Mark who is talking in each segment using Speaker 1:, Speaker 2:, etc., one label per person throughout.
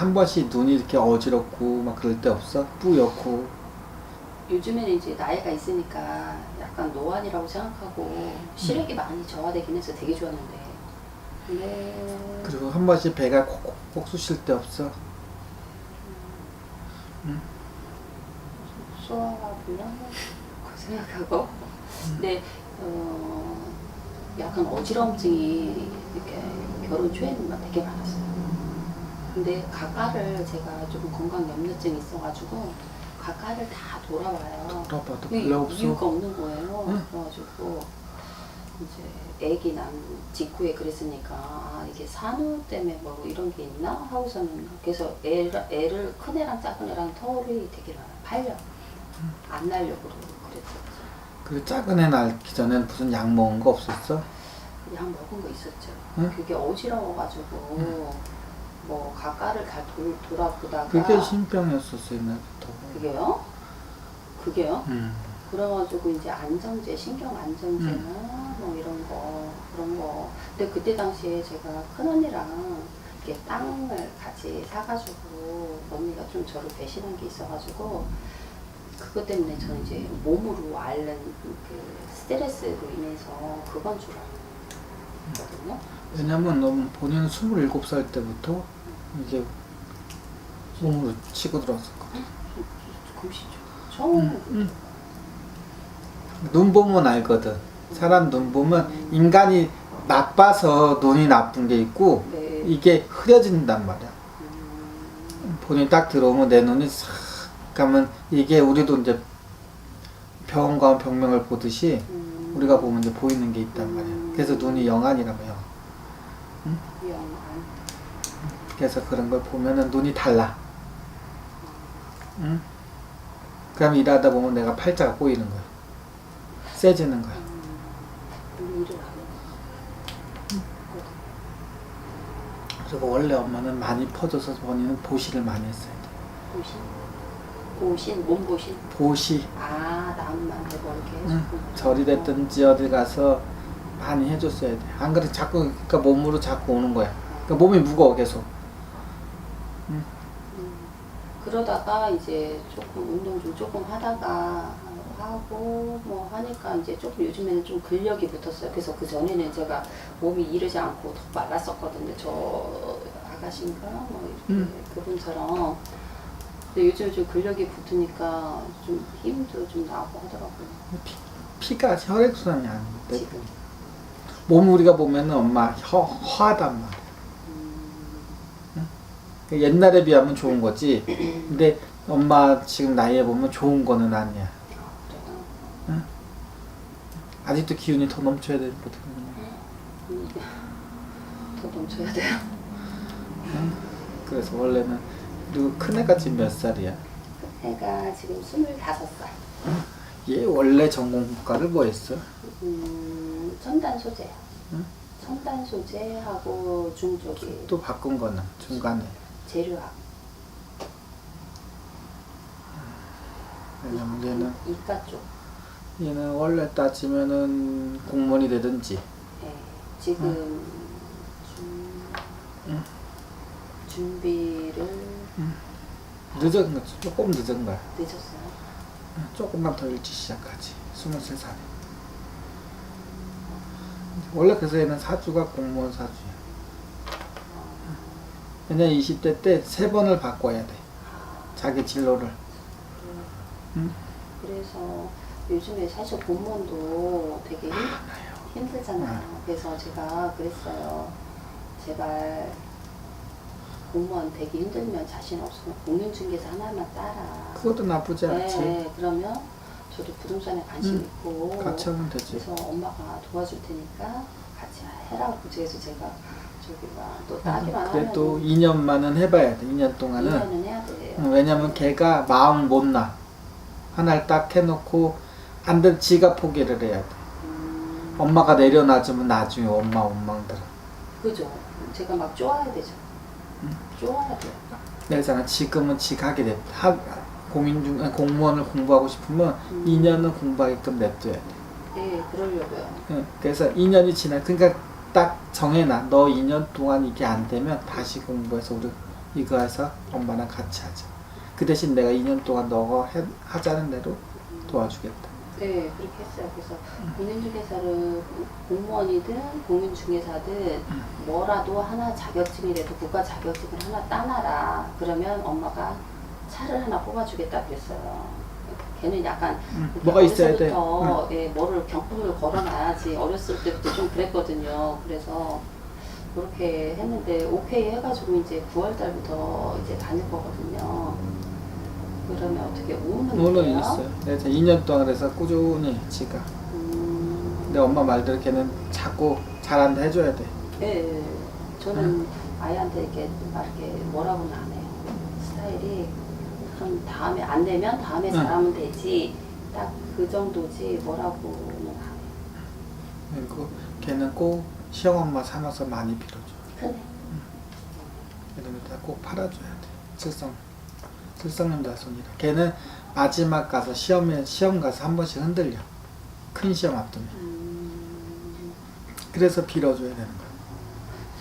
Speaker 1: 그한 번씩 눈이 이렇게 어지럽고 막 그럴 때 없어? 뿌옇고
Speaker 2: 요즘에는 이제 나이가 있으니까 약간 노안이라고 생각하고 시력이 많이 저하되긴 해서 되게 좋았는데 근데
Speaker 1: 그리고 한 번씩 배가 콕콕 쑤실 때 없어?
Speaker 2: 소화가 불량 그 생각하고 근데 어 약간 어지러움증이 이렇게 결혼 초에는 되게 많았어요. 근데 가까를 제가 조금 건강 염려증이 있어가지고 가까를 다 돌아봐요.
Speaker 1: 돌아봐도
Speaker 2: 근데
Speaker 1: 별로 없어.
Speaker 2: 이유가 없는 거예요.
Speaker 1: 응.
Speaker 2: 그래가지고 이제 애기 난 직후에 그랬으니까 아 이게 산후 때문에 뭐 이런 게 있나 하고서는 그래서 애를, 애를 큰 애랑 작은 애랑 터울이 되게 많아 8년 안 날려고 그랬었죠.
Speaker 1: 그 작은 애 낳기 전엔 무슨 약 먹은 거 없었어?
Speaker 2: 약 먹은 거 있었죠.
Speaker 1: 응?
Speaker 2: 그게 어지러워가지고 뭐 가까를 다 돌, 돌아보다가
Speaker 1: 그게 신병이었었어 옛날부터.
Speaker 2: 그게요? 그게요?
Speaker 1: 음.
Speaker 2: 그래가지고 이제 안정제, 신경 안정제나 뭐 이런 거 그런 거. 근데 그때 당시에 제가 큰 언니랑 이렇게 땅을 같이 사가지고 언니가 좀 저를 배신한 게 있어가지고 그것 때문에 저는 이제 몸으로 앓는 그 스트레스로 인해서 그건 줄 알거든요.
Speaker 1: 왜냐면 너 본인은 27살 때부터 이게 몸으로 치고 들어왔었거든.
Speaker 2: 금시죠. 처음
Speaker 1: 응, 응. 눈 보면 알거든. 사람 눈 보면 인간이 나빠서 눈이 나쁜 게 있고
Speaker 2: 네.
Speaker 1: 이게 흐려진단 말이야.
Speaker 2: 음,
Speaker 1: 본인 딱 들어오면 내 눈이 싹 가면 이게 우리도 이제 병원 가면 병명을 보듯이
Speaker 2: 음,
Speaker 1: 우리가 보면 이제 보이는 게 있단 말이야. 그래서 눈이 영안이라고요.
Speaker 2: 영안.
Speaker 1: 그래서 그런 걸 보면은 눈이 달라. 응? 그럼 일하다 보면 내가 팔자가 꼬이는 거야. 세지는 거야. 그리고 원래 엄마는 많이 퍼져서 본인은 보시를 많이 했어야 돼.
Speaker 2: 보신? 보신? 몸 보신?
Speaker 1: 보시.
Speaker 2: 아, 남만 해버리게
Speaker 1: 응. 절이 됐든지 어디 가서 많이 해줬어야 돼. 안 그래 자꾸 그러니까 몸으로 자꾸 오는 거야. 그러니까 몸이 무거워 계속.
Speaker 2: 음, 그러다가 이제 조금 운동 좀 조금 하다가 하고 뭐 하니까 이제 조금 요즘에는 좀 근력이 붙었어요. 그래서 그 전에는 제가 몸이 이르지 않고 더 말랐었거든요. 저 아가씨인가 뭐 이렇게
Speaker 1: 음.
Speaker 2: 그분처럼. 근데 요즘 좀 근력이 붙으니까 좀 힘도 좀 나고 하더라고요.
Speaker 1: 피, 피가 혈액순환이 안 돼.
Speaker 2: 지금.
Speaker 1: 몸 우리가 보면은 엄마 혀, 화단.
Speaker 2: 음,
Speaker 1: 옛날에 비하면 좋은 거지. 근데 엄마 지금 나이에 보면 좋은 거는 아니야.
Speaker 2: 그래요.
Speaker 1: 아직도 기운이 더 넘쳐야 되거든.
Speaker 2: 음, 더 넘쳐야 돼요.
Speaker 1: 그래서 원래는 그리고 큰 애가 지금 몇 살이야?
Speaker 2: 애가 지금 25살.
Speaker 1: 얘 원래 전공 국가를 뭐 했어?
Speaker 2: 음, 첨단 소재.
Speaker 1: 응?
Speaker 2: 첨단 소재하고 중쪽이
Speaker 1: 또 바꾼 거는 중간에.
Speaker 2: 재료학.
Speaker 1: 왜냐면 얘는
Speaker 2: 이과 쪽.
Speaker 1: 얘는 원래 따지면은 공무원이 되든지
Speaker 2: 예, 지금 준,
Speaker 1: 응.
Speaker 2: 준비를
Speaker 1: 늦은 거 조금 늦은 거야.
Speaker 2: 늦었어요.
Speaker 1: 조금만 더 일찍 시작하지. 23살에. 원래 그래서 얘는 사주가 공무원 사주야. 왜냐 20대 때 세 번을 바꿔야 돼. 자기 진로를. 응?
Speaker 2: 그래서 요즘에 사실 공무원도 되게 힘. 힘들잖아요. 그래서 제가 그랬어요. 제발 공무원 되기 힘들면 자신 없으면 공인중개사 하나만 따라.
Speaker 1: 그것도 나쁘지 않지.
Speaker 2: 네, 그러면 저도 부동산에 관심
Speaker 1: 응,
Speaker 2: 있고
Speaker 1: 같이 하면 되지.
Speaker 2: 그래서 엄마가 도와줄 테니까 같이 해라고 그래서 제가 저기가 또 따기만 하면
Speaker 1: 그래도 2년만은 해봐야 돼. 2년 동안은.
Speaker 2: 2년은 해야 돼요.
Speaker 1: 응, 왜냐면 걔가 마음을 못 놔. 하나를 딱 해놓고 안된 지가 포기를 해야 돼.
Speaker 2: 음,
Speaker 1: 엄마가 내려놔주면 나중에 엄마 원망들어.
Speaker 2: 그죠. 제가 막 쪼아야 되죠. 쪼아야 돼요.
Speaker 1: 내가 지금은 지가게 냅. 하, 공인 중 아니, 공무원을 공부하고 싶으면
Speaker 2: 음.
Speaker 1: 2년은 공부하게끔 냅둬야 돼.
Speaker 2: 예, 그러려고요.
Speaker 1: 응, 그래서 2년이 지나 그러니까 딱 정해놔. 너 2년 동안 이게 안 되면 다시 공부해서 우리 이거 해서 엄마랑 같이 하자. 그 대신 내가 2년 동안 너가 해- 하자는 대로 도와주겠다.
Speaker 2: 네, 그렇게 했어요. 그래서 공인중개사를 공무원이든 공인중개사든 뭐라도 하나 자격증이라도 국가 자격증을 하나 따놔라. 그러면 엄마가 차를 하나 뽑아주겠다 그랬어요. 걔는 약간
Speaker 1: 음,
Speaker 2: 이렇게
Speaker 1: 뭐가 있어야 돼.
Speaker 2: 어려서부터, 예, 뭐를 경품을 걸어놔야지. 어렸을 때부터 좀 그랬거든요. 그래서 그렇게 했는데 오케이 해가지고 이제 9월 달부터 이제 다닐 거거든요. 그러면 어떻게 우는
Speaker 1: 오늘
Speaker 2: 거예요?
Speaker 1: 있어요. 내가 2년 동안 그래서 꾸준히 지가.
Speaker 2: 음,
Speaker 1: 근데 엄마 말대로 걔는 자꾸 잘한다 해줘야 돼.
Speaker 2: 예, 예. 저는 아이한테 이렇게 막 이렇게 뭐라고는 안 해요. 스타일이 그럼 다음에 안 되면 다음에
Speaker 1: 응.
Speaker 2: 잘하면 되지. 딱 그 정도지 뭐라고는 안 해요.
Speaker 1: 그리고 걔는 꼭 시험 엄마 삼아서 많이 빌어줘.
Speaker 2: 크네.
Speaker 1: 이러면 다 꼭 팔아줘야 돼. 실성, 실성님 자손이라. 걔는 마지막 가서 시험에 시험 가서 한 번씩 흔들려. 큰 시험 앞두면.
Speaker 2: 음,
Speaker 1: 그래서 빌어줘야 되는 거야.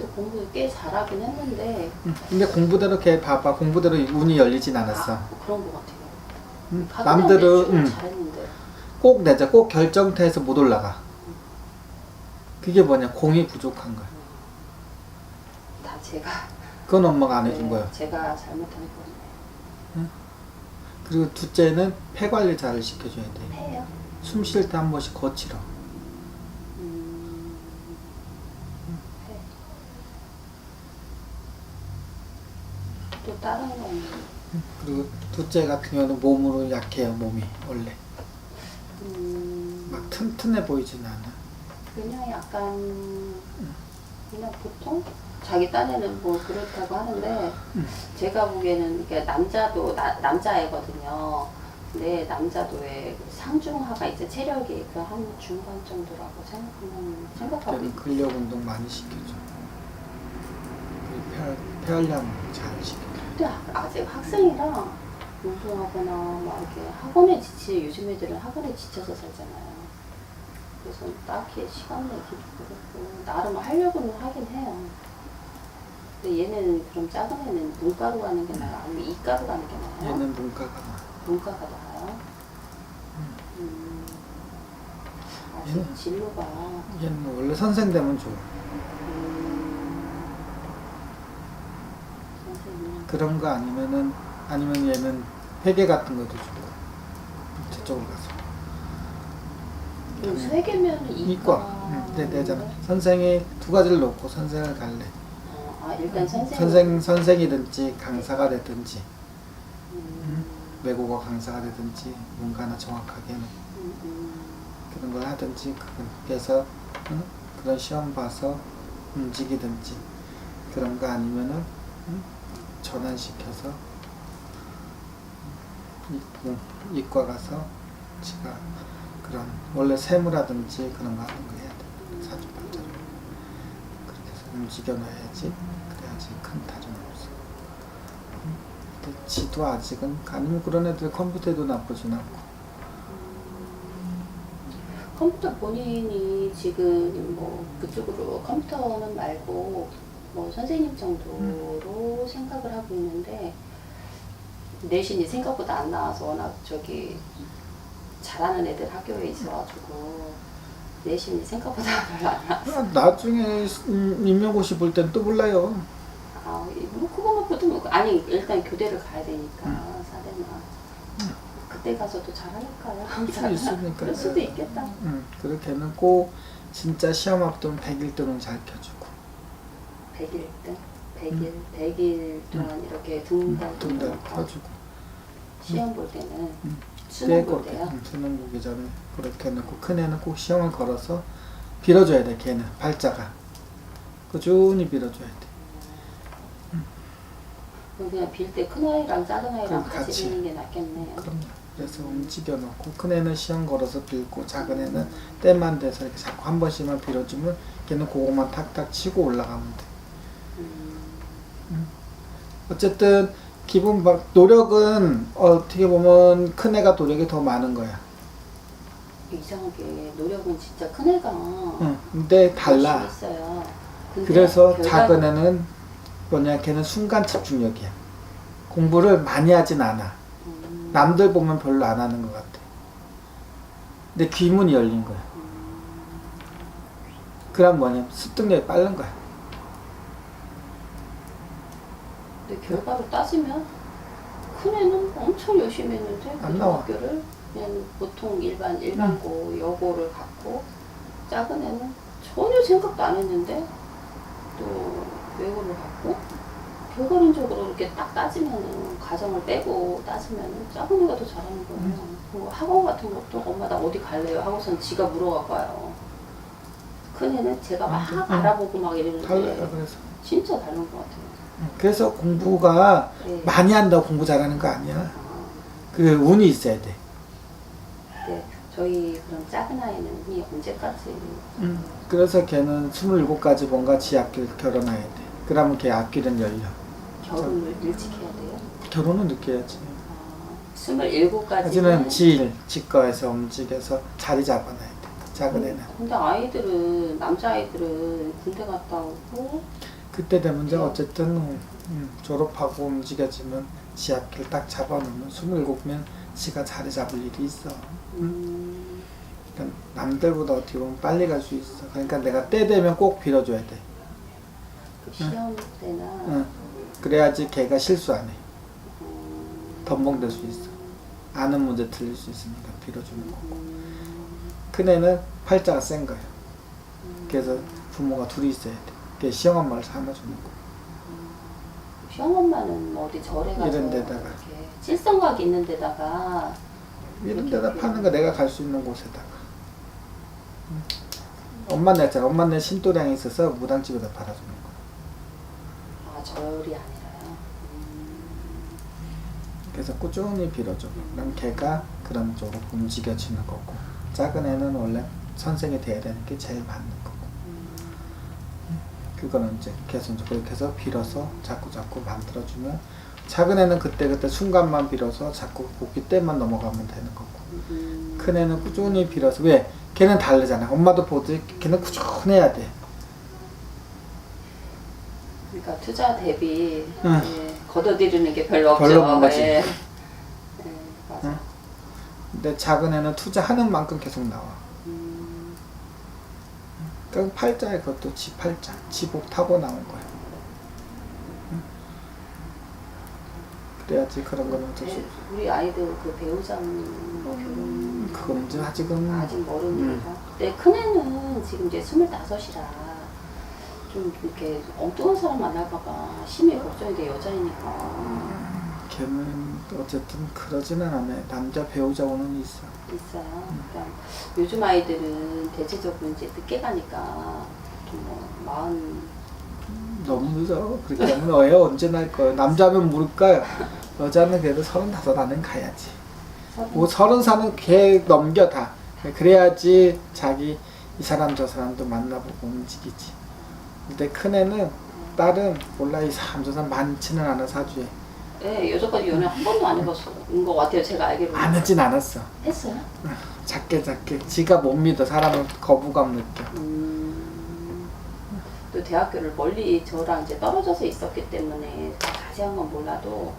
Speaker 2: 공부 꽤 잘하긴 했는데
Speaker 1: 응. 근데 공부대로 걔 봐봐. 공부대로 운이 열리진 않았어.
Speaker 2: 아, 그런 것 같아요.
Speaker 1: 남대로
Speaker 2: 매출은
Speaker 1: 응.
Speaker 2: 잘했는데
Speaker 1: 꼭 내자. 꼭 결정타에서 못 올라가. 그게 뭐냐? 공이 부족한 거야.
Speaker 2: 다 제가
Speaker 1: 그건 엄마가 안 해준
Speaker 2: 네,
Speaker 1: 거야.
Speaker 2: 제가 잘못한 거네요.
Speaker 1: 그리고 둘째는 폐 관리 잘 시켜줘야 돼.
Speaker 2: 해요.
Speaker 1: 숨 쉴 때 한 번씩 거칠어.
Speaker 2: 음, 해. 또 다른 건
Speaker 1: 그리고 둘째 같은 경우는 몸으로 약해요. 몸이 원래
Speaker 2: 음,
Speaker 1: 막 튼튼해 보이진 않아.
Speaker 2: 그냥 약간 그냥 보통 자기 딴에는 뭐 그렇다고 하는데
Speaker 1: 음.
Speaker 2: 제가 보기에는 이게 남자도 나, 남자애거든요. 근데 남자도 왜 상중하가 이제 체력이 그 한 중간 정도라고 생각하면 생각하고 있-
Speaker 1: 근력 운동 많이 시켜줘. 그리고 폐, 폐활량 잘 시켜
Speaker 2: 아- 아직 학생이라 운동하거나 막 이렇게 학원에 지치 요즘 애들은 학원에 지쳐서 살잖아요. 그래서 딱히 시간 내기도 그렇고 나름 하려고는 하긴 해요. 근데 얘는 그럼 작은 애는 문과로 가는 게 나아요? 아니면 이과로 가는 게 나아요?
Speaker 1: 얘는 문과가 나.
Speaker 2: 문과가 나아요? 음, 아직
Speaker 1: 얘는-
Speaker 2: 진로가
Speaker 1: 얘는 원래 선생 되면 좋아.
Speaker 2: 음, 선생님
Speaker 1: 그런 거 아니면은 아니면 얘는 회계 같은 것도 좋고 저쪽으로 가서
Speaker 2: 음, 세 개면
Speaker 1: 이과. 응, 네, 되잖아. 선생이 두 가지를 놓고 선생을 갈래.
Speaker 2: 어, 아 일단 선생
Speaker 1: 선생 선생이든지 강사가 되든지
Speaker 2: 음,
Speaker 1: 외국어 강사가 되든지 뭔가나 정확하게는
Speaker 2: 음, 음,
Speaker 1: 그런 걸 하든지 그래서 응? 그런 시험 봐서 움직이든지 그런 거 아니면은 응? 전환시켜서 이과 가서 지가 그런 원래 세무라든지 그런 거 하는 거 해야 돼 사주팔자로. 그렇게 해서 움직여 놔야지 그래야지 큰 탈은 없어 응? 근데 지도 아직은 아니면 그런 애들 컴퓨터도 나쁘진 않고.
Speaker 2: 컴퓨터 본인이 지금 뭐 그쪽으로 컴퓨터는 말고 뭐 선생님 정도로 생각을 하고 있는데 내신이 생각보다 안 나와서 워낙 저기 잘하는 애들 학교에 있어가지고 내신이 생각보다 별로 안 나.
Speaker 1: 아, 나중에 음, 임명고시 볼 땐 또 몰라요.
Speaker 2: 아, 뭐 그거만 보면 아니 일단 교대를 가야 되니까 사대나 그때 가서도 잘하니까요.
Speaker 1: 수 있으니까.
Speaker 2: 그럴 수도 있겠다.
Speaker 1: 응, 그렇게는 꼭 진짜 시험 앞두면 100일도는 잘 켜주고
Speaker 2: 100일 등? 100일 100일 동안 이렇게 등달
Speaker 1: 음. 돈도 켜주고.
Speaker 2: 시험 볼 때는
Speaker 1: 음.
Speaker 2: 수능 볼 때요.
Speaker 1: 응, 수능 보기 전에 그렇게 해놓고 큰 애는 꼭 시험을 걸어서 빌어줘야 돼 걔는. 팔자가. 꾸준히 빌어줘야 돼.
Speaker 2: 그럼 그냥 빌 때 큰 아이랑 작은 아이랑
Speaker 1: 그럼
Speaker 2: 같이
Speaker 1: 같이.
Speaker 2: 비는 게 낫겠네요.
Speaker 1: 그럼요. 그래서 움직여 놓고 큰 애는 시험 걸어서 빌고 작은 애는 때만 돼서 이렇게 자꾸 한 번씩만 빌어주면 걔는 그거만 탁탁 치고 올라가면 돼.
Speaker 2: 음,
Speaker 1: 어쨌든 막 노력은 어떻게 보면 큰 애가 노력이 더 많은 거야.
Speaker 2: 이상하게 노력은 진짜 큰 애가
Speaker 1: 응. 근데 달라.
Speaker 2: 근데
Speaker 1: 그래서
Speaker 2: 결과-
Speaker 1: 작은 애는 뭐냐 걔는 순간 집중력이야. 공부를 많이 하진 않아.
Speaker 2: 음,
Speaker 1: 남들 보면 별로 안 하는 것 같아. 근데 귀문이 열린 거야. 그럼 뭐냐 습득력이 빠른 거야.
Speaker 2: 근데 결과로 따지면 큰 애는 엄청 열심히 했는데
Speaker 1: 안 나와.
Speaker 2: 고등학교를 그냥 보통 일반 일반고 여고를 갔고 작은 애는 전혀 생각도 안 했는데 또 외고를 갔고 결과론적으로 이렇게 딱 따지면은 가정을 빼고 따지면은 작은 애가 더 잘하는 거예요.
Speaker 1: 음.
Speaker 2: 그리고 학원 같은 것도 엄마 나 어디 갈래요? 하고선 지가 물어갖고 와요. 큰 애는 제가 막
Speaker 1: 음, 음.
Speaker 2: 알아보고 막 이러는데
Speaker 1: 달라요. 그래서
Speaker 2: 진짜 다른 것 같아요.
Speaker 1: 그래서 공부가
Speaker 2: 네.
Speaker 1: 많이 한다고 공부 잘하는 거 아니야. 그 운이 있어야 돼.
Speaker 2: 네, 저희 그럼 작은 아이는 이 언제까지?
Speaker 1: 그래서 걔는 27까지 뭔가 지 앞길 결혼해야 돼. 그러면 걔 앞길은 열려.
Speaker 2: 결혼을 일찍 해야 돼요?
Speaker 1: 결혼은 늦게 해야지.
Speaker 2: 아, 27까지는
Speaker 1: 하지는 지일, 지거에서 움직여서 자리 잡아놔야 돼. 작은 애는.
Speaker 2: 근데 아이들은 남자 아이들은 군대 갔다 오고
Speaker 1: 그때 되면 이제
Speaker 2: 네.
Speaker 1: 어쨌든 음, 졸업하고 움직여지면 지 앞길 딱 잡아놓으면 27면 지가 자리 잡을 일이 있어.
Speaker 2: 음,
Speaker 1: 그러니까 남들보다 어떻게 보면 빨리 갈 수 있어. 그러니까 내가 때 되면 꼭 빌어줘야 돼.
Speaker 2: 그 시험 때나
Speaker 1: 응. 그래야지 걔가 실수 안 해.
Speaker 2: 음,
Speaker 1: 덤벙될 수 있어. 아는 문제 틀릴 수 있으니까 빌어주는 거고.
Speaker 2: 음,
Speaker 1: 큰애는 팔자가 센 거야.
Speaker 2: 음,
Speaker 1: 그래서 부모가 둘이 있어야 돼. 그게 시험한말 삼아주는 거.
Speaker 2: 시험 엄마는 뭐 어디 절에 가서
Speaker 1: 이런 데다가.
Speaker 2: 이렇게 칠성각 있는 데다가
Speaker 1: 이런 데다 파는 거 내가 갈 수 있는 곳에다가. 응. 엄마 냈잖아. 엄마 내 신도량이 있어서 무당집에다 팔아주는 거야.
Speaker 2: 아 절이 아니라요. 음,
Speaker 1: 그래서 꾸준히 빌어줘. 그럼 걔가 그런 쪽으로 움직여지는 거고. 작은 애는 원래 선생이 돼야 되는 게 제일 맞는.
Speaker 2: 음,
Speaker 1: 그거는 이제 계속 이제 그렇게 해서 빌어서 자꾸 자꾸 만들어주면 작은 애는 그때 그때 순간만 빌어서 자꾸 복귀 때만 넘어가면 되는 거고.
Speaker 2: 음,
Speaker 1: 큰 애는 꾸준히 빌어서 왜? 걔는 다르잖아. 엄마도 보듯이 걔는 꾸준해야 돼.
Speaker 2: 그러니까 투자 대비
Speaker 1: 응.
Speaker 2: 예, 걷어들이는 게 별로 없죠.
Speaker 1: 별로 없는 거지.
Speaker 2: 예. 예, 맞아.
Speaker 1: 응. 근데 작은 애는 투자하는 만큼 계속 나와.
Speaker 2: 음,
Speaker 1: 그러니까 팔자에 그것도 지 팔자, 지복 타고 나온 거야. 응? 그래야지 그런 거는 어쩔 수
Speaker 2: 예,
Speaker 1: 없어.
Speaker 2: 우리 아이들 그 배우자는 뭐 결혼
Speaker 1: 그건 이제 아직은
Speaker 2: 아직
Speaker 1: 음.
Speaker 2: 모르니까. 근데 큰 애는 지금 이제 스물다섯이라 좀 이렇게 엉뚱한 사람 만날까봐 심히 걱정이 돼 여자이니까
Speaker 1: 걔는 어쨌든 그러지는 않아. 남자 배우자고는 있어.
Speaker 2: 있어요. 그러니까 요즘 아이들은 대체적으로 이제 늦게 가니까 좀뭐 마흔
Speaker 1: 너무 늦어. 그렇게 하면 애 언제 날 거야. 남자면 모를까요. 여자는 그래도 서른다섯 안은 가야지. 뭐 서른 살은 걔 넘겨 다. 그래야지 자기 이 사람 저 사람도 만나보고 움직이지. 근데 큰 애는 딸은 몰라 이 사람 저 사람 많지는 않아 사주에.
Speaker 2: 예, 여태까지 연애 한 번도 안 해봤은 것 같아요. 제가 알기로.
Speaker 1: 안 하진 않았어.
Speaker 2: 했어요?
Speaker 1: 작게 작게. 지가 못 믿어. 사람은 거부감 느껴.
Speaker 2: 음, 또 대학교를 멀리 저랑 이제 떨어져서 있었기 때문에 자세한 건 몰라도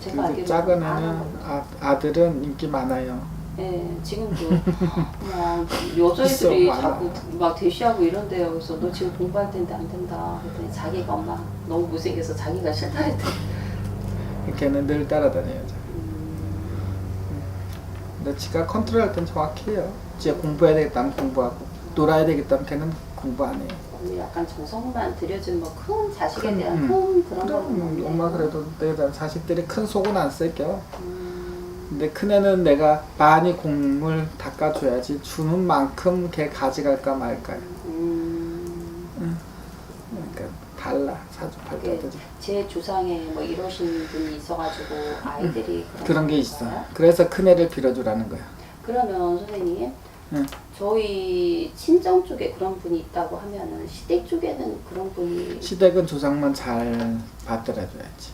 Speaker 2: 제가 알기로
Speaker 1: 작은 애는. 아, 아들은 인기 많아요.
Speaker 2: 예, 지금도 막 여자애들이
Speaker 1: 있어, 많아.
Speaker 2: 자꾸 막 대시하고 이런데요. 그래서 너 지금 공부할 텐데 안 된다. 그랬더니 자기가 엄마 너무 못생겨서 자기가 싫다 했대.
Speaker 1: 걔는 늘 따라다녀야죠.
Speaker 2: 음,
Speaker 1: 근데 지가 컨트롤할 땐 정확히 해요. 지가 공부해야 되겠다면 공부하고 놀아야 되겠다면 걔는 공부 안 해요.
Speaker 2: 언니 약간 정성만 들여준 뭐 큰 자식에
Speaker 1: 큰,
Speaker 2: 대한
Speaker 1: 음.
Speaker 2: 큰 그런
Speaker 1: 그럼
Speaker 2: 거는
Speaker 1: 엄마 그래도 내가 자식들이 큰 속은 안 쓸겨.
Speaker 2: 음,
Speaker 1: 근데 큰애는 내가 많이 공을 닦아줘야지 주는 만큼 걔 가져갈까 말까요.
Speaker 2: 음,
Speaker 1: 그러니까 달라 사주팔자들이
Speaker 2: 제 조상에 뭐 이러신 분이 있어가지고 아이들이
Speaker 1: 그런 게 있어. 그래서 큰 애를 빌어주라는 거야.
Speaker 2: 그러면 선생님
Speaker 1: 응.
Speaker 2: 저희 친정 쪽에 그런 분이 있다고 하면은 시댁 쪽에는 그런 분이
Speaker 1: 시댁은 조상만 잘 받들어줘야지.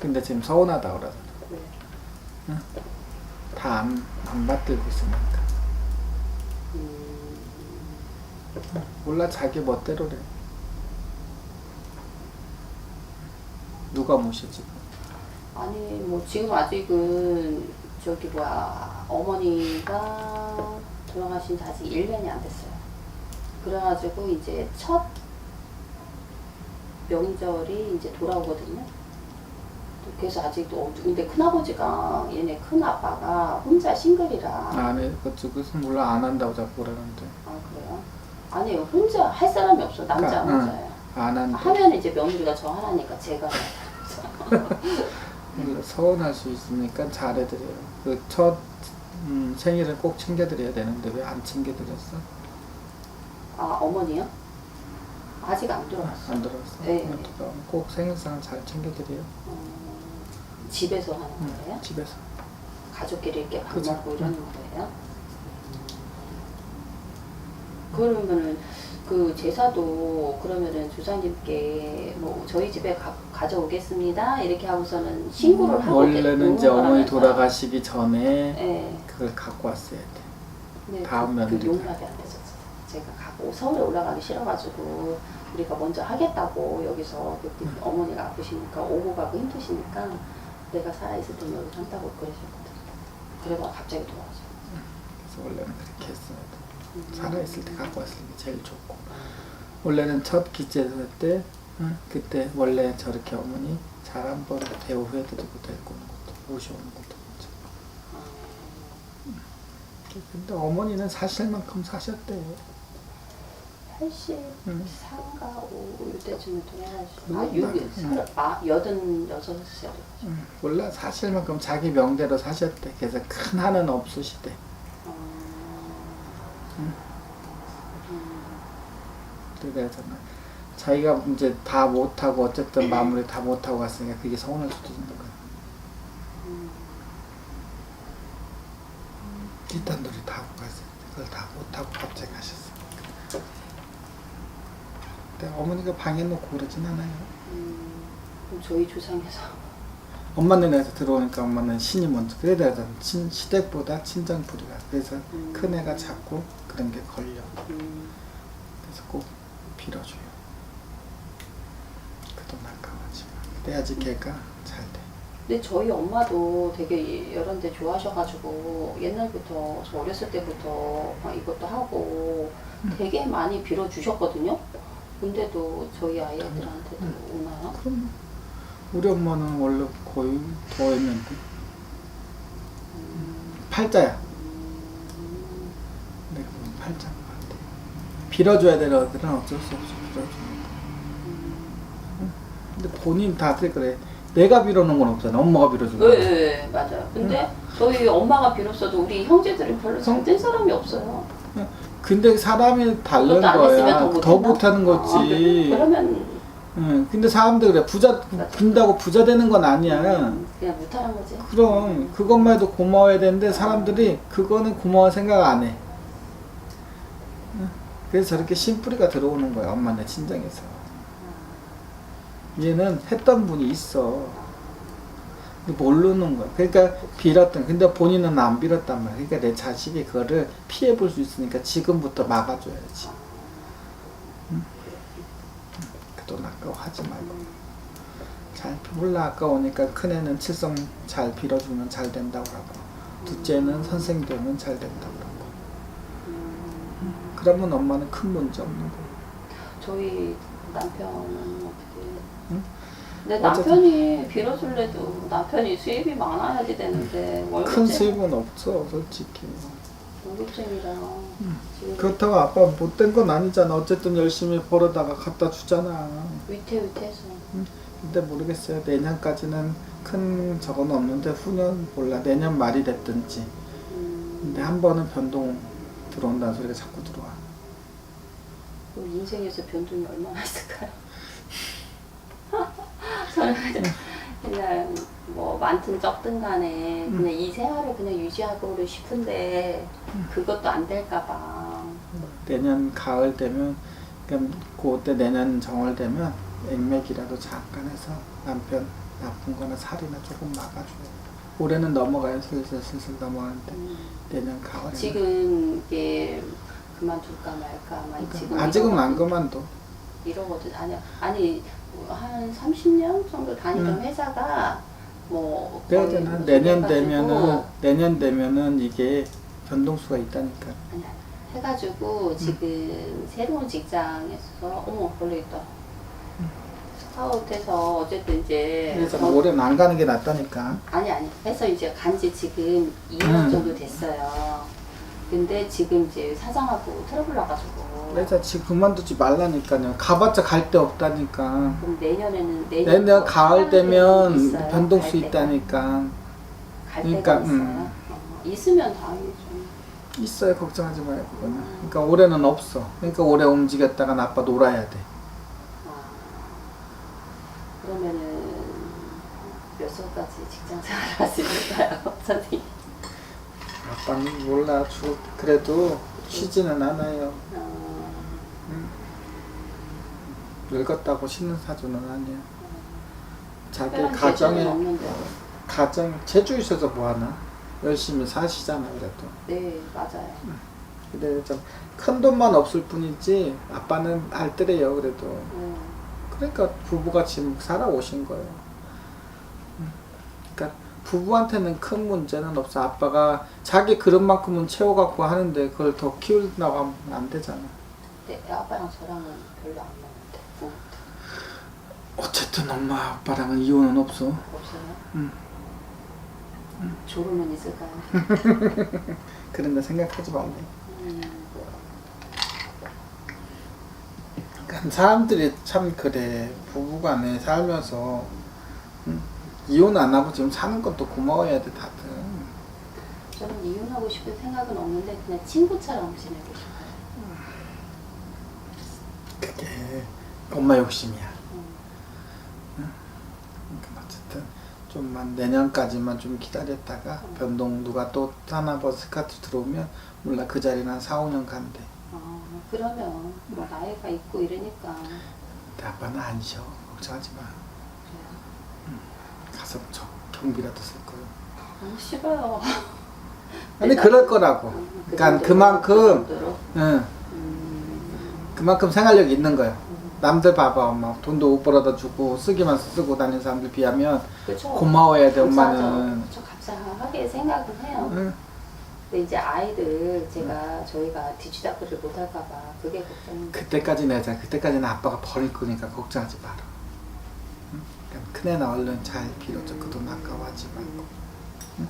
Speaker 1: 근데 지금 서운하다 그러잖아.
Speaker 2: 왜?
Speaker 1: 다안 안 받들고 있으니까.
Speaker 2: 음,
Speaker 1: 몰라 자기 멋대로래. 누가 모셔 지금?
Speaker 2: 아니 뭐 지금 아직은 저기 뭐야 어머니가 돌아가신 지 아직 1년이 안 됐어요. 그래가지고 이제 첫 명절이 이제 돌아오거든요. 그래서 아직도 근데 큰아버지가 얘네 큰아빠가 혼자 싱글이라
Speaker 1: 안 해 그쪽에서 몰라 안 한다고 자꾸 그러는데
Speaker 2: 아 그래요? 아니요 혼자 할 사람이 없어 남자
Speaker 1: 그러니까,
Speaker 2: 혼자예요.
Speaker 1: 안 한다.
Speaker 2: 하면 이제 며느리가 저 하나니까 제가
Speaker 1: 서운할 수 있으니까 잘해드려요. 그첫 음, 생일은 꼭 챙겨드려야 되는데 왜 안 챙겨드렸어?
Speaker 2: 아 어머니요? 아직 안 돌아왔어요.
Speaker 1: 안 들었어?
Speaker 2: 네.
Speaker 1: 그럼 꼭 생일상 잘 챙겨드려요.
Speaker 2: 어, 집에서 하는
Speaker 1: 응,
Speaker 2: 거예요?
Speaker 1: 집에서.
Speaker 2: 가족끼리 이렇게 밥
Speaker 1: 그죠.
Speaker 2: 먹고 이러는 거예요? 그러면은 그 제사도 그러면은 주사님께 뭐 저희 집에 가, 가져오겠습니다 이렇게 하고서는 신고를 하고
Speaker 1: 원래는 이제 어머니. 돌아가시기 전에
Speaker 2: 네.
Speaker 1: 그걸 갖고 왔어야 돼.
Speaker 2: 근데
Speaker 1: 다음
Speaker 2: 그, 그. 용납이 안 되셨어요. 제가 가고 서울에 올라가기 싫어가지고 우리가 먼저 하겠다고 여기서 그
Speaker 1: 음.
Speaker 2: 어머니가 아프시니까 오고 가고 힘드시니까 내가 살아있을 때는 여기 한다고 그러셨거든요. 그래가 갑자기 돌아가죠.
Speaker 1: 그래서 원래는 그렇게.
Speaker 2: 음.
Speaker 1: 살아있을 때 갖고 왔을 게 제일 좋고. 원래는 첫 기제사 때 응? 그때 원래 저렇게 어머니 잘 한번 대우해드리고 데리고 오는 것도 모셔오는 것도 먼저. 근데 어머니는 사실만큼 사셨대요.
Speaker 2: 83가 5 이때쯤에 돌아가시고 아,
Speaker 1: 음,
Speaker 2: 6,
Speaker 1: 음.
Speaker 2: 아, 86살
Speaker 1: 응. 몰라 사실만큼 자기 명대로 사셨대. 그래서 큰 한은 없으시대.
Speaker 2: 어,
Speaker 1: 음.
Speaker 2: 음,
Speaker 1: 그래서 자기가 이제 다 못하고 어쨌든 마무리 다 못하고 갔으니까 그게 서운할 수도 있는 거야.
Speaker 2: 음.
Speaker 1: 일단 놀이 다 하고 갔어요. 그걸 다 못하고 갑자기 가셨어. 근데 어머니가 방에 놓고 그러진 않아요.
Speaker 2: 음, 저희 조상에서
Speaker 1: 엄마는 에서 들어오니까 엄마는 신이 먼저 그래야 되잖아. 친, 시댁보다 친정 부리가. 그래서
Speaker 2: 음.
Speaker 1: 큰 애가 자꾸 그런 게 걸려.
Speaker 2: 음,
Speaker 1: 그래서 꼭 빌어줘요. 그돈 아까워하지 마. 그래야지 걔가 잘 돼.
Speaker 2: 근데 저희 엄마도 되게 이런 데 좋아하셔가지고 옛날부터 저 어렸을 때부터 막 이것도 하고 되게 많이 빌어주셨거든요. 근데도 저희 아이들한테도 오나요?
Speaker 1: 그럼 우리 엄마는 원래 거의 더 했는데 팔자야. 내가 보면 팔자인 것 같아. 빌어줘야 되는 어들은 어쩔 수 없이 빌어주는 거. 근데 본인 다들 그래. 내가 빌어놓은 건 없잖아. 엄마가 빌어주는
Speaker 2: 네,
Speaker 1: 거.
Speaker 2: 네, 네, 맞아요. 근데 저희 엄마가 빌었어도 우리 형제들이 별로 잘된 사람이 없어요.
Speaker 1: 근데 사람이 다른
Speaker 2: 그것도 안 했으면
Speaker 1: 거야.
Speaker 2: 더?
Speaker 1: 못하는
Speaker 2: 아,
Speaker 1: 거지.
Speaker 2: 그러면
Speaker 1: 응. 근데 사람들 그래. 부자 빈다고 부자 되는 건 아니야.
Speaker 2: 그냥 못하는 거지.
Speaker 1: 그럼 그것만 해도 고마워야 되는데 사람들이 그거는 고마워 생각 안 해. 응? 그래서 저렇게 심뿌리가 들어오는 거야 엄마네 친정에서. 얘는 했던 분이 있어. 모르는 거야. 그러니까 빌었던. 근데 본인은 안 빌었단 말이야. 그러니까 내 자식이 그거를 피해 볼 수 있으니까 지금부터 막아줘야지. 응? 그돈 아까워하지 말고. 잘 몰라 아까우니까 큰애는 칠성 잘 빌어주면 잘 된다고 하고 둘째는 선생 되면 잘 된다고 그러면 엄마는 큰 문제 없는 거야
Speaker 2: 저희 남편은 어떻게?
Speaker 1: 응?
Speaker 2: 근데. 남편이 빌어줄래도 남편이 수입이 많아야지 되는데
Speaker 1: 큰
Speaker 2: 월급쟁이
Speaker 1: 수입은 없어 솔직히.
Speaker 2: 월급쟁이라 지금
Speaker 1: 그렇다고 아빠 못된 건 아니잖아. 어쨌든 열심히 벌어다가 갖다 주잖아.
Speaker 2: 위태위태해서.
Speaker 1: 근데 모르겠어요. 내년까지는 큰 저건 없는데 후년 몰라. 내년 말이 됐든지.
Speaker 2: 음,
Speaker 1: 근데 한 번은 변동 들어온다는 소리가 자꾸 들어와
Speaker 2: 그럼 인생에서 변동이 얼마나 있을까요? 저는 그냥, 뭐 많든 적든 간에
Speaker 1: 음.
Speaker 2: 그냥 이 생활을 그냥 유지하고 싶은데 그것도 안 될까봐
Speaker 1: 내년 가을 되면 그때 내년 정월 되면 액맥이라도 잠깐 해서 남편 나쁜 거나 살이나 조금 막아줘요. 올해는 넘어가요 슬슬 슬슬 넘어가는데
Speaker 2: 음,
Speaker 1: 내년 가을에
Speaker 2: 지금 이게 그만둘까 말까 막 지금
Speaker 1: 아직은 안. 그만둬.
Speaker 2: 이러거든 아니야 아니 한 30년 정도 다니던
Speaker 1: 음.
Speaker 2: 회사가 뭐
Speaker 1: 그래야 되나?
Speaker 2: 무슨
Speaker 1: 내년 되면은 내년 되면은 이게 변동수가 있다니까.
Speaker 2: 아니, 아니. 해가지고 지금 새로운 직장에서 어머 벌레 있다. 스카웃해서 어쨌든 이제
Speaker 1: 그래서
Speaker 2: 저-
Speaker 1: 올해는 안 가는 게 낫다니까.
Speaker 2: 아니 아니 해서 이제 간지 지금 2년
Speaker 1: 음.
Speaker 2: 정도 됐어요. 근데 지금 이제 사장하고 트러블 나가지고
Speaker 1: 그래서 지금 그만두지 말라니까요. 가봤자 갈 데 없다니까.
Speaker 2: 그럼 내년에는 내년
Speaker 1: 내년 가을 되면. 변동수
Speaker 2: 갈 때가.
Speaker 1: 있다니까.
Speaker 2: 갈
Speaker 1: 그러니까,
Speaker 2: 때가 있어요.
Speaker 1: 음.
Speaker 2: 어, 있으면 다행이죠.
Speaker 1: 있어요. 걱정하지 마요. 그거는. 그러니까 올해는 없어. 그러니까 올해 움직였다가 아빠 놀아야 돼.
Speaker 2: 아, 그러면은 몇 살까지 직장 생활 할수 있을까요, 선생님?
Speaker 1: 아빠는 몰라. 죽 그래도 쉬지는 않아요.
Speaker 2: 어,
Speaker 1: 늙었다고 쉬는 사주는 아니야. 자기
Speaker 2: 특별한
Speaker 1: 가정에
Speaker 2: 없는데.
Speaker 1: 가정 제주 있어서 뭐 하나? 열심히 사시잖아 그래도.
Speaker 2: 네 맞아요.
Speaker 1: 근데 좀 큰 돈만 없을 뿐이지 아빠는 알뜰해요 그래도.
Speaker 2: 음,
Speaker 1: 그러니까 부부가 지금 살아오신 거예요. 음. 그러니까 부부한테는 큰 문제는 없어. 아빠가 자기 그릇만큼은 채워갖고 하는데 그걸 더 키우려고 하면 안 되잖아.
Speaker 2: 근데 아빠랑 저랑은 별로 안 맞는데 어,
Speaker 1: 어쨌든 엄마 아빠랑은 이혼은 없어.
Speaker 2: 없어요?
Speaker 1: 음.
Speaker 2: 졸음은 있을까요?
Speaker 1: 그런 거 생각하지 말래.
Speaker 2: 음,
Speaker 1: 그러니까 사람들이 참 그래 부부간에 살면서 음, 이혼 안 하고 지금 사는 것도 고마워야 돼 다들.
Speaker 2: 저는 이혼하고 싶은 생각은 없는데 그냥 친구처럼 지내고 싶어요.
Speaker 1: 그게 엄마 욕심이야.
Speaker 2: 음,
Speaker 1: 그러니까 어쨌든 좀만 내년까지만 좀 기다렸다가
Speaker 2: 음.
Speaker 1: 변동 누가 또 타나버스 카트 들어오면 몰라 그 자리는 한 4, 5년 간대.
Speaker 2: 어, 그러면 뭐 나이가 있고 이러니까
Speaker 1: 근데 아빠는 안 쉬어. 걱정하지 마. 가서 저 경비라도 쓸 거예요.
Speaker 2: 너무 싫어요.
Speaker 1: 아니 그럴 거라고.
Speaker 2: 음, 그
Speaker 1: 그러니까 그만큼
Speaker 2: 그.
Speaker 1: 응
Speaker 2: 음,
Speaker 1: 그만큼 생활력이 있는 거예요. 남들 봐봐 엄마 돈도 못 벌어다 주고 쓰기만 쓰고 다니는 사람들 비하면
Speaker 2: 그렇죠.
Speaker 1: 고마워야 돼. 엄마는.
Speaker 2: 그렇죠. 감사하게 생각은 해요.
Speaker 1: 응.
Speaker 2: 근데 이제 아이들 제가 저희가 뒤치다크를 못할까봐 그게 걱정인 거
Speaker 1: 그때까지 내자. 그때까지는 아빠가 버릴 거니까 걱정하지 마라. 응? 그러니까 큰애나 얼른 잘 빌어줘. 그돈 아까워하지 말고. 응?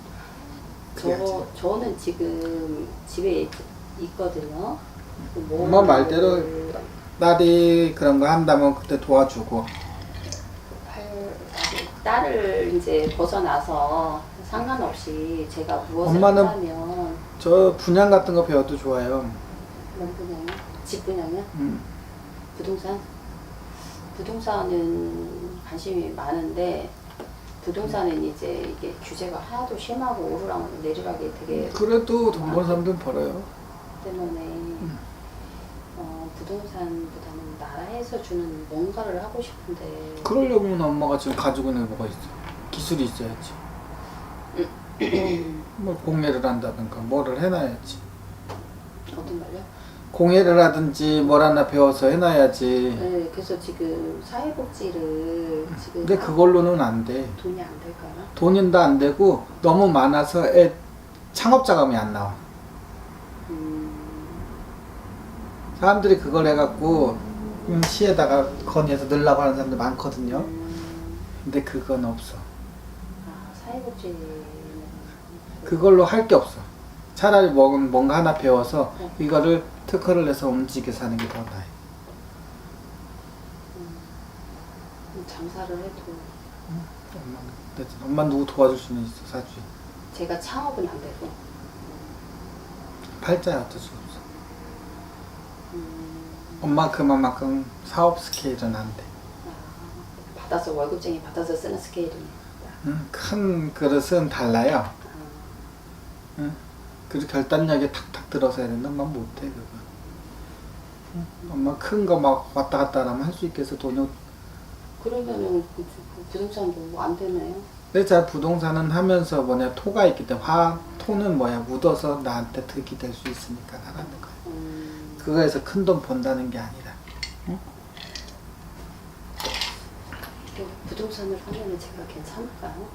Speaker 1: 그래야지.
Speaker 2: 저, 저는 지금 집에 있, 있거든요. 뭐
Speaker 1: 엄마 말대로 딸이 그런 거 한다면 그때 도와주고.
Speaker 2: 할- 딸을 이제 벗어나서 상관없이 제가 무엇을
Speaker 1: 엄마는-
Speaker 2: 한다면
Speaker 1: 저 분양 같은 거 배워도 좋아요.
Speaker 2: 뭔 분양이요? 집 분양이요?
Speaker 1: 응.
Speaker 2: 부동산? 부동산은 관심이 많은데 부동산은 이제 이게 규제가 하도 심하고 오르락 내리락이 되게
Speaker 1: 그래도 돈 버는 사람들은 벌어요.
Speaker 2: 때문에
Speaker 1: 음.
Speaker 2: 어, 부동산보다는 나라에서 주는 뭔가를 하고 싶은데
Speaker 1: 그러려면 엄마가 지금 가지고 있는 게 뭐가 있어? 기술이 있어야지. 뭐 공예를 한다든가 뭐를 해놔야지.
Speaker 2: 어떤 말요?
Speaker 1: 공예를 하든지 뭘 하나 배워서 해놔야지.
Speaker 2: 네, 그래서 지금 사회복지를 지금
Speaker 1: 근데
Speaker 2: 하-
Speaker 1: 그걸로는 안 돼.
Speaker 2: 돈이 안 될까요?
Speaker 1: 돈인도 안 되고 너무 많아서 애 창업 자금이 안 나와.
Speaker 2: 음,
Speaker 1: 사람들이 그걸 해갖고 음, 시에다가 건의해서 넣으려고 하는 사람들 많거든요.
Speaker 2: 음,
Speaker 1: 근데 그건 없어.
Speaker 2: 아, 사회복지는
Speaker 1: 그걸로 할 게 없어. 차라리 뭐, 뭔가 하나 배워서
Speaker 2: 네.
Speaker 1: 이거를 특허를 내서 움직여서 하는 게 더 나아요.
Speaker 2: 음, 장사를 해도
Speaker 1: 근데 엄마 누구 도와줄 수는 있어, 사주에.
Speaker 2: 제가 창업은 안 되고
Speaker 1: 팔자야 어쩔 수 없어.
Speaker 2: 음,
Speaker 1: 엄마 그만큼 사업 스케일은 안 돼.
Speaker 2: 아, 받아서 월급쟁이 받아서 쓰는 스케일이
Speaker 1: 응? 큰 그릇은 달라요.
Speaker 2: 아,
Speaker 1: 응? 그리고 결단력이 탁탁 들어서 해야 된다. 엄마 못해 그거. 응? 엄마 큰 거 막 왔다 갔다 하면 할 수 있겠어 돈이.
Speaker 2: 그러면은 그- 그 부동산도 뭐안 되나요?
Speaker 1: 근데 잘 부동산은 하면서 뭐냐 토가 있기 때문에 화 토는 뭐야 묻어서 나한테 득이 될 수 있으니까 하라는 거야.
Speaker 2: 음,
Speaker 1: 그거에서 큰 돈 번다는 게 아니라.
Speaker 2: 이렇게 부동산을 하면 제가 괜찮을까요?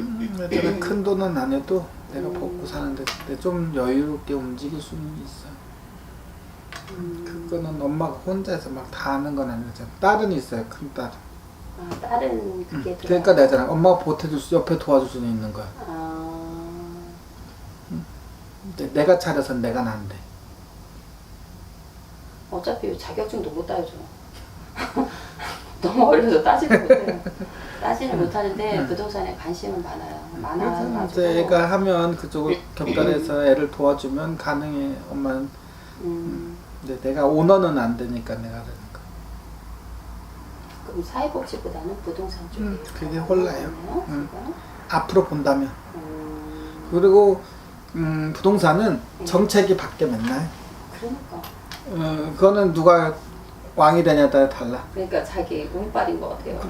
Speaker 1: 음, 내가 큰 돈은 안 해도 내가
Speaker 2: 음.
Speaker 1: 먹고 사는데 좀 여유롭게 움직일 수는 있어.
Speaker 2: 음,
Speaker 1: 그거는 엄마가 혼자서 막 다 하는 건 아니죠. 딸은 있어요, 큰 딸.
Speaker 2: 아, 다른 그게 들어가요?
Speaker 1: 그러니까 내잖아. 엄마가 보태줄 수, 옆에 도와줄 수는 있는 거야.
Speaker 2: 아,
Speaker 1: 근데 내가 차려선 내가 난데.
Speaker 2: 어차피 자격증도 못 따죠. 너무 어려서 따지를 못해요. 따지를 못하는데
Speaker 1: 음.
Speaker 2: 부동산에 관심은 많아요. 많아가지고.
Speaker 1: 이제 애가 하면 그쪽을 격달해서 애를 도와주면 가능해. 엄마는
Speaker 2: 음,
Speaker 1: 근데 내가 오너는 안 되니까 내가 그러는 거.
Speaker 2: 그럼 사회복지보다는 부동산 쪽에.
Speaker 1: 음, 그게 홀라요. 음. 앞으로 본다면.
Speaker 2: 음,
Speaker 1: 그리고 음, 부동산은
Speaker 2: 음.
Speaker 1: 정책이 바뀌어 맨날.
Speaker 2: 그러니까.
Speaker 1: 어, 그거는 누가 왕이 되냐에 따라 달라.
Speaker 2: 그러니까 자기 운빨인 것 같아요.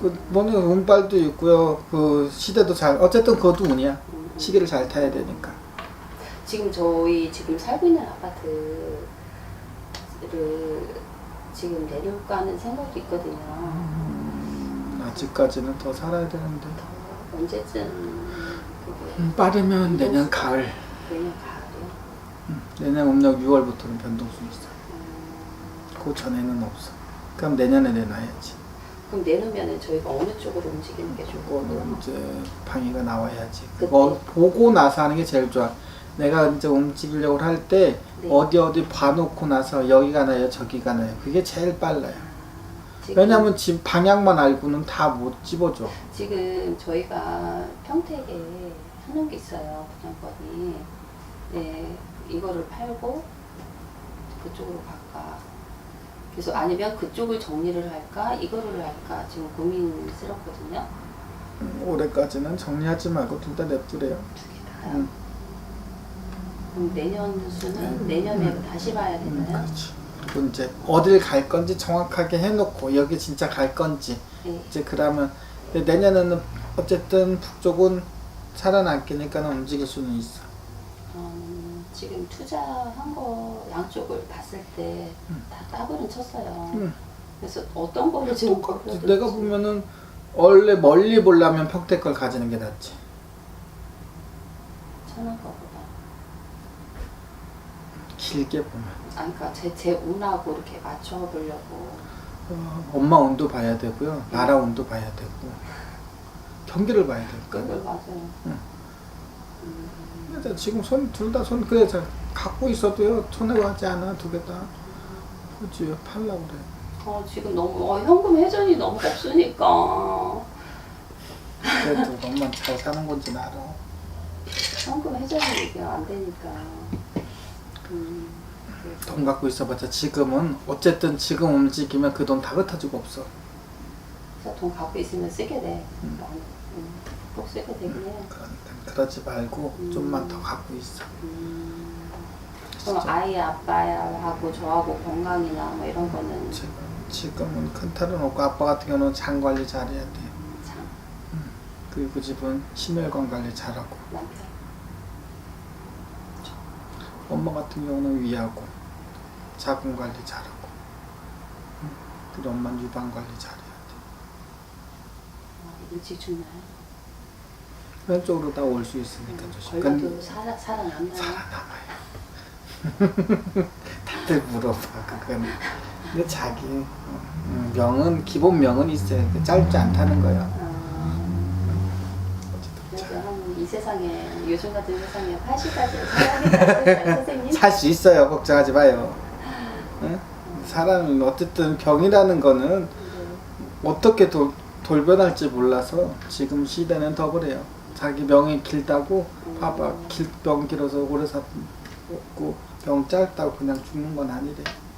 Speaker 1: 그 뭐는 운빨도 있고요. 그 시대도 잘 어쨌든 그것도 운이야.
Speaker 2: 음.
Speaker 1: 시기를 잘 타야 되니까.
Speaker 2: 지금 저희 지금 살고 있는 아파트를 지금 내려가는 생각도 있거든요.
Speaker 1: 아직까지는 더 살아야 되는데.
Speaker 2: 더 언제쯤 그게
Speaker 1: 음, 빠르면 내년 가을.
Speaker 2: 내년 가을이요?
Speaker 1: 음, 내년 음력 6월부터는 변동수 있어.
Speaker 2: 음,
Speaker 1: 그 전에는 없어. 그럼 내년에 내놔야지.
Speaker 2: 그럼 내놓으면 저희가 어느 쪽으로 움직이는 게
Speaker 1: 그거는
Speaker 2: 좋을까요?
Speaker 1: 이제 방위가 나와야지.
Speaker 2: 그때.
Speaker 1: 그거 보고 나서 하는 게 제일 좋아. 내가 이제 움직이려고 할 때
Speaker 2: 네.
Speaker 1: 어디 어디 봐놓고 나서 여기가 나요 저기가 나요 그게 제일 빨라요.
Speaker 2: 지금,
Speaker 1: 왜냐면 지금 방향만 알고는 다 못 집어줘.
Speaker 2: 지금 저희가 평택에 하는 게 있어요. 분양권이. 네, 이거를 팔고 그쪽으로 갈까. 그래서 아니면 그쪽을 정리를 할까, 이거를 할까 지금 고민스럽거든요.
Speaker 1: 음, 올해까지는 정리하지 말고 둘 다 냅두래요.
Speaker 2: 두 개 다요.
Speaker 1: 음,
Speaker 2: 그럼 내년 수는
Speaker 1: 음.
Speaker 2: 내년에 다시 봐야
Speaker 1: 음,
Speaker 2: 되나요?
Speaker 1: 그렇지. 그리고 이제 어딜 갈 건지 정확하게 해놓고 여기 진짜 갈 건지
Speaker 2: 네.
Speaker 1: 이제 그러면 근데 내년에는 어쨌든 북쪽은 살아남기니까 움직일 수는 있어.
Speaker 2: 음, 지금 투자한 거 양쪽을 봤을 때다
Speaker 1: 음.
Speaker 2: 따블은 쳤어요.
Speaker 1: 음.
Speaker 2: 그래서 어떤 거를 지금
Speaker 1: 똑같지.
Speaker 2: 골라야
Speaker 1: 내가. 보면은 원래 멀리 보려면 평택 걸 가지는 게 낫지.
Speaker 2: 천안 거보다.
Speaker 1: 길게 보면.
Speaker 2: 아, 그러니까 제, 제 운하고 이렇게 맞춰보려고.
Speaker 1: 어, 엄마 운도 봐야 되고요. 나라 운도 봐야 되고. 경기를 봐야
Speaker 2: 그걸
Speaker 1: 될까.
Speaker 2: 맞아요.
Speaker 1: 응.
Speaker 2: 음,
Speaker 1: 근데 지금 손 둘 다 손 그래 자 갖고 있어도요 손해가 하지 않아 두 개 다. 그지 팔라 그래.
Speaker 2: 어, 지금 너무 어, 현금 회전이 너무 없으니까
Speaker 1: 그래도 엄마 잘 사는 건지 알아.
Speaker 2: 현금 회전이 이게 안 되니까. 음,
Speaker 1: 돈 갖고 있어봤자 지금은 어쨌든 지금 움직이면 그 돈 다 흩어지고 없어.
Speaker 2: 그래서 돈 갖고 있으면 쓰게 돼.
Speaker 1: 음.
Speaker 2: 많이. 음, 꼭 쓰게 되긴 해.
Speaker 1: 그러니까 그러지 말고
Speaker 2: 음.
Speaker 1: 좀만 더 갖고 있어.
Speaker 2: 음, 그럼 아이 아빠하고 저하고 건강이나 뭐 이런 거는
Speaker 1: 지금 지금은 큰 탈은 없고 아빠 같은 경우는 장 관리 잘해야 돼.
Speaker 2: 참
Speaker 1: 그리고 그 집은 심혈관 관리 잘하고
Speaker 2: 남편.
Speaker 1: 엄마 같은 경우는 위하고 자궁 관리 잘하고 음, 그리고 엄마는 유방 관리 잘해야 돼.
Speaker 2: 어, 일찍 죽나요?
Speaker 1: 왼쪽으로 다 올 수 있으니까 조심.
Speaker 2: 걸려도
Speaker 1: 근데
Speaker 2: 살아 살아남나요?
Speaker 1: 살아남아요. 다들 물어봐 그건. 근데 자기 음, 명은 기본 명은 있어요. 짧지 않다는 거야.
Speaker 2: 어,
Speaker 1: 어쨌든
Speaker 2: 그래도 한이 세상에 요즘 같은 세상에 80까지 살아야겠다 선생님.
Speaker 1: 살수 있어요. 걱정하지 마요. 응? 사람은 어쨌든 병이라는 거는
Speaker 2: 네.
Speaker 1: 어떻게 돌, 돌변할지 몰라서 지금 시대는 더 그래요. 자기 명이 길다고 봐봐 길, 병 길어서 오래 살고 병 짧다고 그냥 죽는 건 아니래.
Speaker 2: 음,